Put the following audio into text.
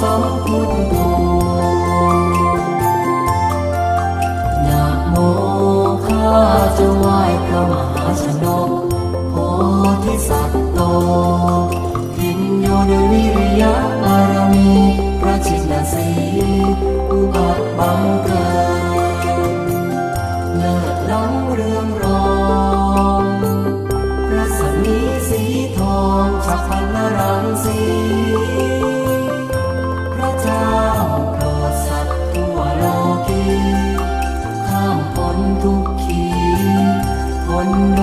สัมพุทโธนะจะไหวพระมหาชนกโพธิสัตว์โตพินโยดวิริยะบรมีพระจิตสีอุบัติบังเกิดเลิล้ำเรืองรองพระสมีสีทองชักพันรังสี one